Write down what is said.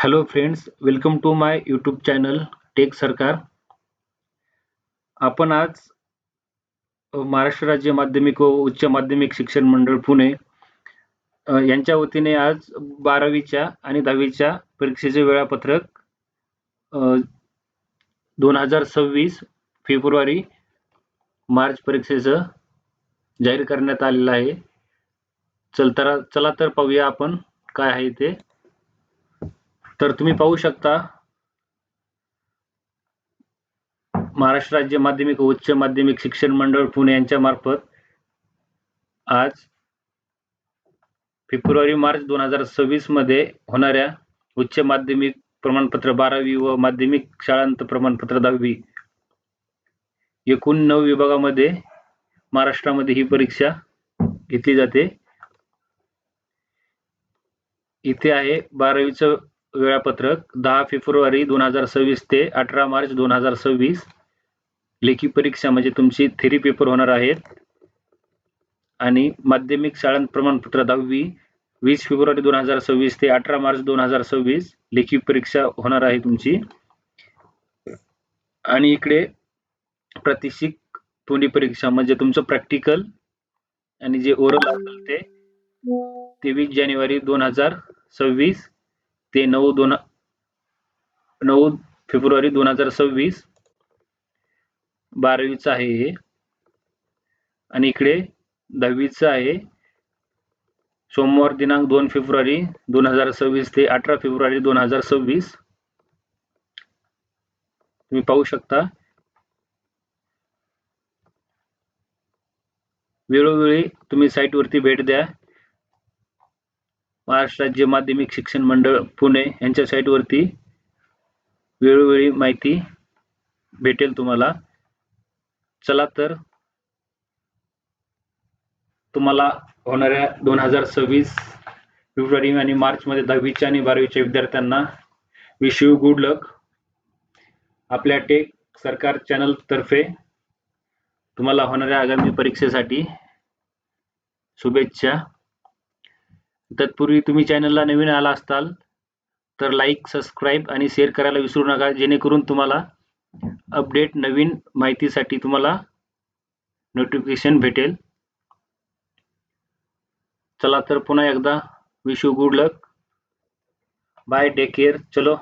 Hello friends welcome to my YouTube channel tech Sarkar आपण आज महाराष्ट्र राज्य माध्यमिक व उच्च माध्यमिक शिक्षण मंडळ पुणे यांच्या वतीने आज बारावीच्या आणि दहावीच्या परीक्षेचे वेळापत्रक दोन हजार सव्वीस फेब्रुवारी मार्च परीक्षेचं जाहीर करण्यात आलेलं आहे. चल तर चला तर पाहूया आपण काय आहे ते. तर तुम्ही पाहू शकता महाराष्ट्र राज्य माध्यमिक व उच्च माध्यमिक शिक्षण मंडळ पुणे यांच्या मार्फत आज फेब्रुवारी मार्च दोन हजार सव्वीसमध्ये होणाऱ्या उच्च माध्यमिक प्रमाणपत्र बारावी व माध्यमिक शाळांत प्रमाणपत्र दहावी एकूण नऊ विभागामध्ये महाराष्ट्रामध्ये ही परीक्षा घेतली जाते. इथे आहे बारावीचं वेळापत्रक दहा फेब्रुवारी दोन हजार सव्वीस ते अठरा मार्च दोन हजार सव्वीस. लेखी परीक्षा म्हणजे तुमची थेरी पेपर होणार आहेत. आणि माध्यमिक शाळांत प्रमाणपत्र दहावी वीस फेब्रुवारी दोन हजार सव्वीस ते अठरा मार्च दोन हजार सव्वीस. लेखी परीक्षा होणार आहे तुमची. आणि इकडे प्रतिशिक तोंडी परीक्षा म्हणजे तुमचं प्रॅक्टिकल आणि जे ओरल असेल ते तेवीस जानेवारी दोन हजार सव्वीस. ते नऊ दोन नऊ फेब्रुवारी दोन हजार सव्वीस. बारावीचं आहे हे. आणि इकडे दहावीचं आहे. सोमवार दिनांक दोन फेब्रुवारी दोन हजार सव्वीस ते अठरा फेब्रुवारी दोन हजार सव्वीस. तुम्ही पाहू शकता. वेळोवेळी तुम्ही साईटवरती भेट द्या. महाराष्ट्र राज्य माध्यमिक शिक्षण मंडळ पुणे यांच्या साईटवरती वेळोवेळी माहिती भेटेल तुम्हाला. चला तर तुम्हाला होणाऱ्या दोन हजार सव्वीस फेब्रुवारी आणि मार्चमध्ये दहावीच्या आणि बारावीच्या विद्यार्थ्यांना विश यू गुड लक आपल्या टेक सरकार चॅनलतर्फे तुम्हाला होणाऱ्या आगामी परीक्षेसाठी शुभेच्छा. तत्पूर्वी तुम्ही चॅनलला नवीन आला असताल तर लाईक सबस्क्राईब आणि शेअर करायला विसरू नका जेणेकरून तुम्हाला अपडेट नवीन माहितीसाठी तुम्हाला नोटिफिकेशन भेटेल. चला तर पुन्हा एकदा wish you good luck bye take care चलो.